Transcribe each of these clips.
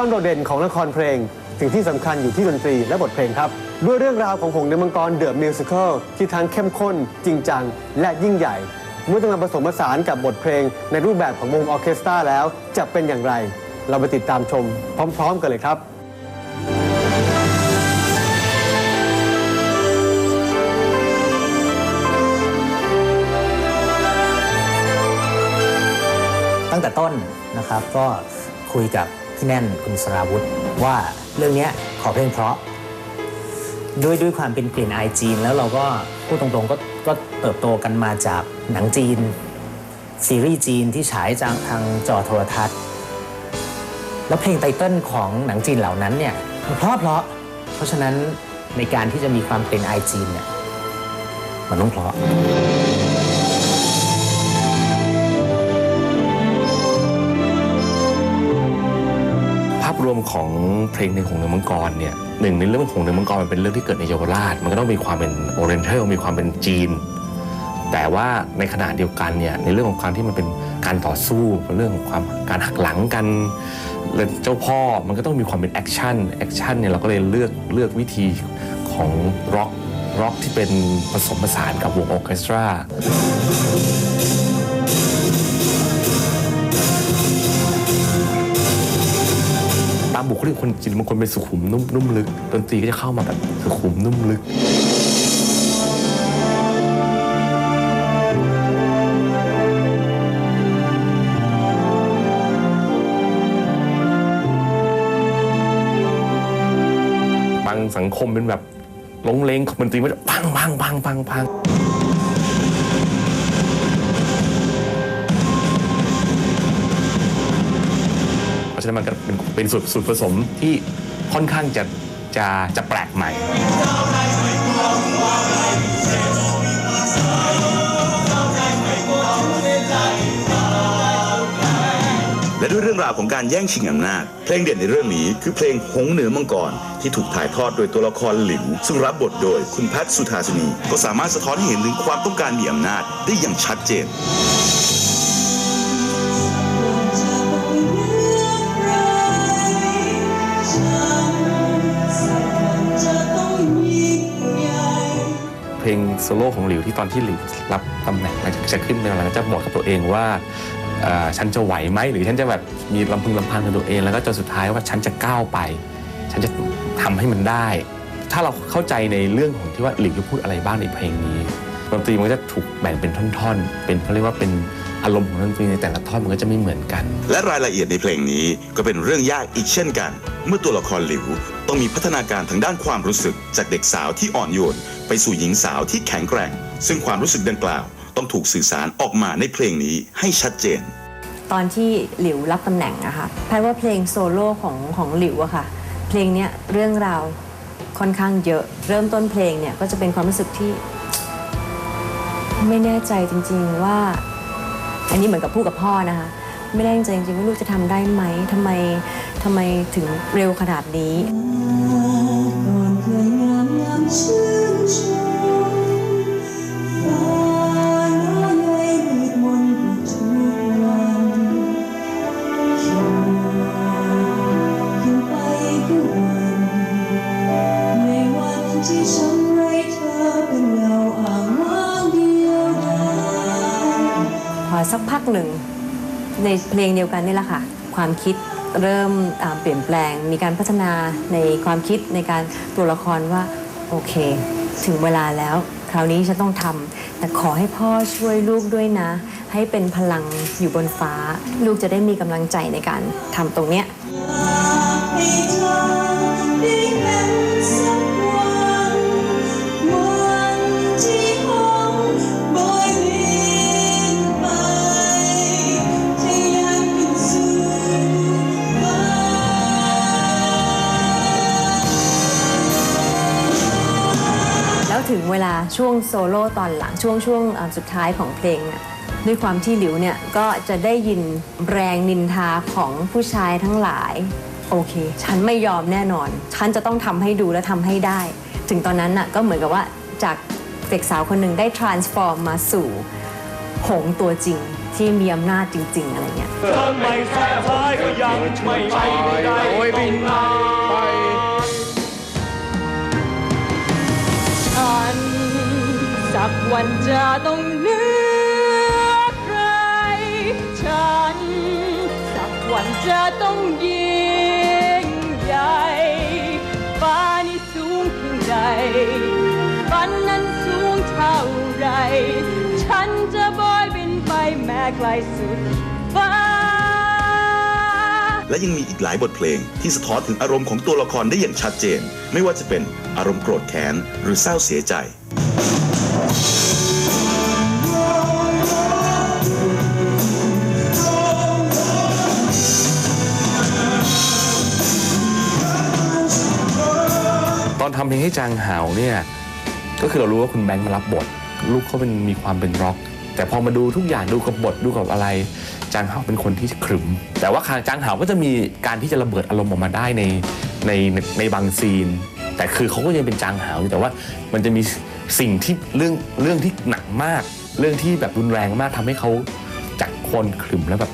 ความโดดเด่นของละครเพลงสิ่งที่สำคัญอยู่ที่ดนตรีและบทเพลงครับ ด้วยเรื่องราวของหงส์ในมังกรเดอะมิวสิควลที่ทั้งเข้มข้น จริงจัง และยิ่งใหญ่ เมื่อต้องมาผสมผสานกับบทเพลง ในรูปแบบของวงออร์เคสตราแล้วจะเป็นอย่างไร เราไปติดตามชม พร้อม ๆ กันเลยครับ ตั้งแต่ต้นนะครับก็คุยกับ พี่แน่นคุณสราวุธ ว่าเรื่องนี้ขอเพลงเพราะ ด้วยด้วยความเป็นกลิ่นอายจีน แล้วเราก็พูดตรงๆก็ก็เติบโตกันมาจากหนังจีน ซีรีส์จีนที่ฉายจากทางจอโทรทัศน์ แล้วเพลงไตเติ้ลของหนังจีนเหล่านั้นเนี่ยมันเพราะเพราะเพราะฉะนั้นในการที่จะมีความเป็นไอายจีนเนี่ยมันต้องเพราะ วมของเพลงในหงส์ในมังกรเนี่ยหนึ่งในเรื่องของในมังกรมันเป็นเรื่องที่เกิดในเยาวราช มันก็ต้องมีความเป็นโอเรนเทลมีความเป็นจีน แต่ว่าในขณะเดียวกันเนี่ยในเรื่องของความที่มันเป็นการต่อสู้เป็นเรื่องของความการหักหลังกันเจ้าพ่อมันก็ต้องมีความเป็นแอคชั่นแอคชั่นเนี่ยเราก็เลยเลือกเลือกวิธีของร็อกร็อกที่เป็นผสมผสานกับวงออเคสตรา บุคลิกคนจีนบางคนเป็นสุขุมนุ่มนุ่มลึกดนตรีก็จะเข้ามาแบบสุขุมนุ่มลึกบางสังคมเป็นแบบลงเลงดนตรีมันจะพังพังพังพังพัง นั้นมันก็เป็นเป็นสูตรสูตรผสมที่ค่อนข้างจะจะจะแปลกใหม่ และด้วยเรื่องราวของการแย่งชิงอำนาจ เพลงเด่นในเรื่องนี้คือเพลงหงส์เหนือมังกร ที่ถูกถ่ายทอดโดยตัวละครหลิว ซึ่งรับบทโดยคุณแพทย์สุธาสนี ก็สามารถสะท้อนให้เห็นถึงความต้องการมีอำนาจได้อย่างชัดเจน โซโล่ของหลิวที่ตอนที่หลิวรับตำแหน่งหลังจะขึ้นไปหลังจะบอกกับตัวเองว่าฉันจะไหวไหมหรือฉันจะแบบมีลำพึงลำพันกับตัวเอง แล้วก็จนสุดท้ายว่าฉันจะก้าวไป ฉันจะทำให้มันได้ ถ้าเราเข้าใจในเรื่องของที่ว่าหลิวจะพูดอะไรบ้างในเพลงนี้ดนตรีมันก็จะถูกแบ่งเป็นท่อน ๆ เป็นเขาเรียกว่าเป็น อารมณ์ของดนตรีในแต่ละท่อนมันก็จะไม่เหมือนกัน และรายละเอียดในเพลงนี้ก็เป็นเรื่องยากอีกเช่นกัน เมื่อตัวละครหลิวต้องมีพัฒนาการทางด้านความรู้สึก จากเด็กสาวที่อ่อนโยน ไปสู่หญิงสาวที่แข็งแกร่ง ซึ่งความรู้สึกดังกล่าว ต้องถูกสื่อสารออกมาในเพลงนี้ให้ชัดเจน ตอนที่หลิวรับตำแหน่งอะค่ะแพทย์ว่าเพลงโซโล่ของของหลิวอะค่ะ เพลงเนี้ยเรื่องราวค่อนข้างเยอะ เริ่มต้นเพลงเนี่ยก็จะเป็นความรู้สึกที่ ไม่แน่ใจจริง ๆว่า อันนี้เหมือนกับพูดกับพ่อนะคะ ไม่ได้จริงๆว่าลูกจะทำได้ไหมทำไมทำไมถึงเร็วขนาดนี้ สักพักหนึ่งในเพลงเดียวกันนี่แหละค่ะ ความคิดเริ่มเปลี่ยนแปลง มีการพัฒนาในความคิดในการตัวละครว่าโอเค ถึงเวลาแล้ว คราวนี้ฉันต้องทำแต่ขอให้พ่อช่วยลูกด้วยนะ ให้เป็นพลังอยู่บนฟ้า ลูกจะได้มีกำลังใจในการทำตรงเนี้ย งเวลาช่วงโซโล่ตอนหลังช่วงช่วงอ่าสุดท้ายของเพลงเนี่ยด้วยความที่หลิวเนี่ยก็จะได้ยินแรงนินทาของผู้ชายทั้งหลาย โอเค ฉันไม่ยอมแน่นอน ฉันจะต้องทำให้ดูและทำให้ได้ ถึงตอนนั้นน่ะก็เหมือนกับว่าจากเด็กสาวคนหนึ่งได้ transform มาสู่หงส์ตัวจริงที่มีอำนาจจริง ๆ อะไรเงี้ยทางไม่สุดท้ายก็ยังไม่ไปได้โอ้ยบินไปฉันักวันจะต้องเลือกใคร ฉัน สักวันจะต้องยิ่งใหญ่ฟ้านี่สูงเพียงใดฝันนั้นสูงเท่าไร ฉันจะบอยบินไปแม้ไกลสุดฟ้าและยังมีอีกหลายบทเพลงที่สะท้อนถึงอารมณ์ของตัวละครได้อย่างชัดเจน ไม่ว่าจะเป็นอารมณ์โกรธแค้นหรือเศร้าเสียใจำเพลงให้จางหาวเนี่ยก็คือเรารู้ว่าคุณแบงค์มารับบท ลูกเขาเป็นมีความเป็นร็อก แต่พอมาดูทุกอย่างดูกับบทดูกับอะไร จางหาวเป็นคนที่ขรึม แต่ว่าจางหาวก็จะมีการที่จะระเบิดอารมณ์ออกมาได้ในในในบางซีน แต่คือเขาก็ยังเป็นจางหาวอยู่แต่ว่ามันจะมีสิ่งที่เรื่องเรื่องที่หนักมาก เรื่องที่แบบรุนแรงมากทำให้เขาจากคนขรึมแล้วแบบ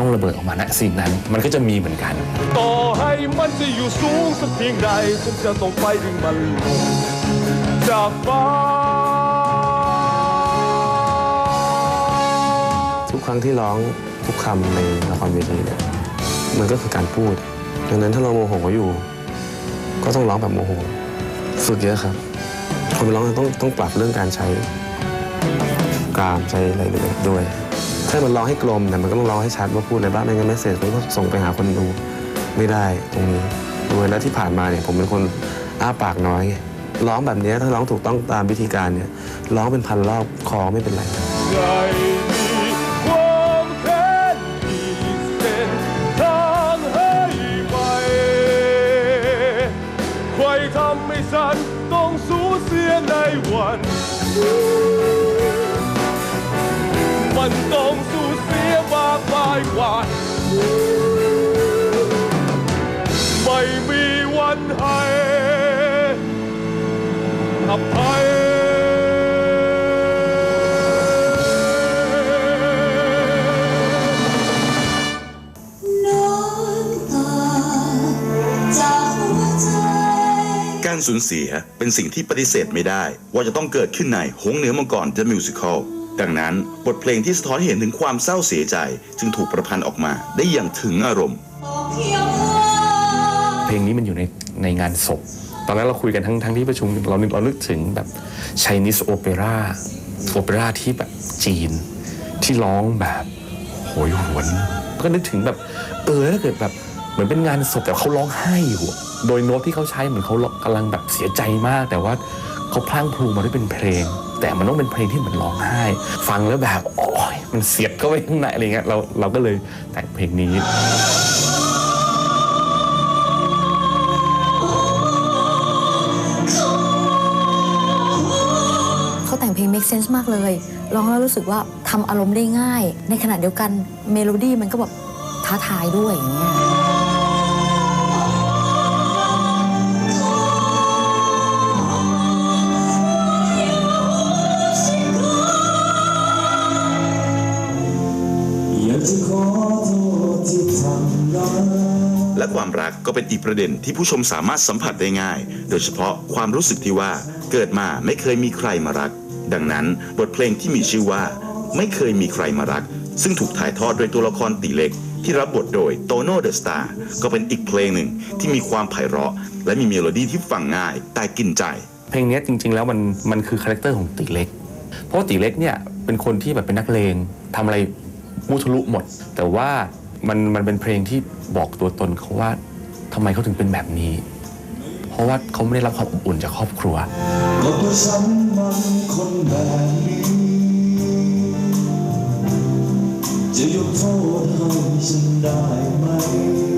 ต้องระเบิดออกมาณซีนนั้น มันก็จะมีเหมือนกัน ต่อให้มันจะอยู่สูงสักเพียงใดฉันจะต้องไปดึงมันลงจากฟ้าทุกครั้งที่ร้องทุกคำในละครเวทีเนี่ยมันก็คือการพูดดังนั้นถ้าเราโมโหอยู่ ก็ต้องร้องแบบโมโหฝึกเยอะครับ คนร้องต้องต้องปรับเรื่องการใช้กรามใช้อะไรเลยด้วย ถ้ามันร้องให้กลมเนี่ยมันก็ต้องร้องให้ชัดว่าพูดอะไรบ้างไม่งั้นเมสเซจมันก็ส่งไปหาคนดูไม่ได้ตรงนี้ด้วยแล้วที่ผ่านมาเนี่ยผมเป็นคนอ้าปากน้อยไงร้องแบบนี้ถ้าร้องถูกต้องตามวิธีการเนี่ยร้องเป็นพันรอบคอไม่เป็นไรใครมีความแค้นมีเส้นทางให้ไปใครทำให้ฉันต้องสูญเสียในวันันต้องสูญเสียมากมายกว่าไม่มีวันให้อภัยการสูญเสียเป็นสิ่งที่ปฏิเสธไม่ได้ ว่าจะต้องเกิดขึ้นในหงเหนือมังกร The Musical ดังนั้นบทเพลงที่สะท้อนเห็นถึงความเศร้าเสียใจ จึงถูกประพันธ์ออกมาได้อย่างถึงอารมณ์ เพลงนี้มันอยู่ในในงานศพ ตอนนั้นเราคุยกันทั้งทั้งที่ประชุมเรานึกเรานึกถึงแบบ Chinese Opera โอเปร่าที่แบบจีนที่ร้องแบบโหยหวน ก็นึกถึงแบบเออถ้าเกิดแบบเหมือนเป็นงานศพแต่เขาร้องไห้อยู่โดยโน้ตที่เขาใช้เหมือนเขากำลังแบบเสียใจมาก แต่ว่าเขาพลั้งพลูมาด้วยเป็นเพลง แต่มันต้องเป็นเพลงที่เหมือนร้องไห้ ฟังแล้วแบบโอ้ยมันเสียดเข้าไปข้างในอะไรเงี้ยเราเราก็เลยแต่งเพลงนี้เขาแต่งเพลง make sense มากเลยร้องแล้วรู้สึกว่าทำอารมณ์ได้ง่าย ในขณะเดียวกันเมโลดี้มันก็แบบท้าทายด้วยอย่างเงี้ย เป็นอีกประเด็นที่ผู้ชมสามารถสัมผัสได้ง่าย โดยเฉพาะความรู้สึกที่ว่าเกิดมาไม่เคยมีใครมารัก ดังนั้นบทเพลงที่มีชื่อว่า ไม่เคยมีใครมารัก ซึ่งถูกถ่ายทอดโดยตัวละครตีเล็ก ที่รับบทโดยโตโน่เดอะสตาร์ก็เป็นอีกเพลงหนึ่งที่มีความไพเราะ และมีเมโลดี้ที่ฟังง่ายแต่กินใจ เพลงนี้จริง ๆ แล้วมันมันคือคาแรคเตอร์ของตีเล็ก เพราะตีเล็กเนี่ยเป็นคนที่แบบเป็นนักเลงทำอะไรมุทะลุหมด แต่ว่ามันมันเป็นเพลงที่บอกตัวตนเขาว่า ทำไมเขาถึงเป็นแบบนี้ เพราะว่าเขาไม่ได้รับความอบอุ่นจากครอบครัวก็เพราะฉันมันคนแบบนี้จะยกโทษให้ฉันได้ไหม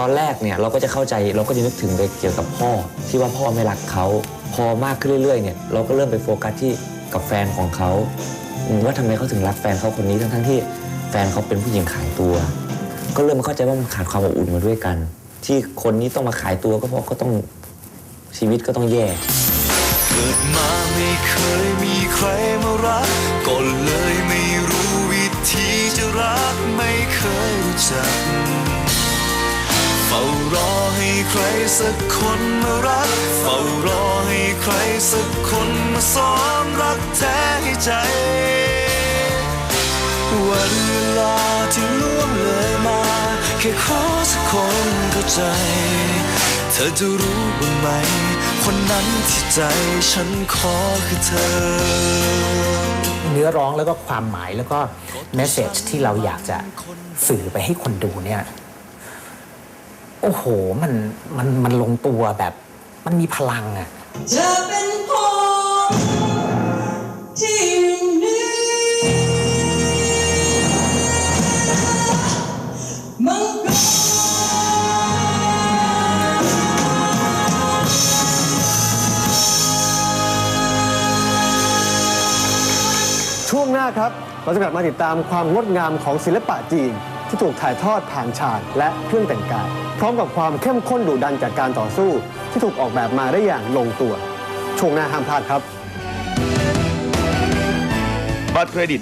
ตอนแรกเนี่ยเราก็จะเข้าใจเราก็จะนึกถึงไปเกี่ยวกับพ่อ ที่ว่าพ่อไม่รักเขาพอมากขึ้นเรื่อยๆเนี่ยเราก็เริ่มไปโฟกัสที่กับแฟนของเขาว่าทำไมเขาถึงรักแฟนเขาคนนี้ทั้งๆที่แฟนเขาเป็นผู้หญิงขายตัว ก็เริ่มเข้าใจว่ามันขาดความอบอุ่นมาด้วยกัน ที่คนนี้ต้องมาขายตัวก็เพราะก็ต้องชีวิตก็ต้องแย่เกิดมาไม่เคยมีใครมารักก็เลยไม่รู้วิธีจะรักไม่เคยรู้จัก เฝ้ารอให้ใครสักคนมารัก เฝ้ารอให้ใครสักคนมาสอนรักแท้ให้ใจ วันเวลาที่ล่วงเลยมา แค่ขอสักคนเข้าใจ เธอจะรู้บ้างไหม คนนั้นที่ใจฉันขอคือเธอเนื้อร้องแล้วก็ความหมายแล้วก็เมสเซจที่เราอยากจะสื่อไปให้คนดูเนี่ย โอ้โห มันมันมันลงตัวแบบ มันมีพลังอะจะเป็นผมที่นี้มังกร ช่วงหน้าครับ เราจะกลับมาติดตามความงดงามของศิลปะจีน ที่ถูกถ่ายทอดผ่านฉากและเครื่องแต่งกาย พร้อมกับความเข้มข้นดุดันจากการต่อสู้ ที่ถูกออกแบบมาได้อย่างลงตัว ช่วงหน้าห้ามพลาดครับ บัตรเครดิต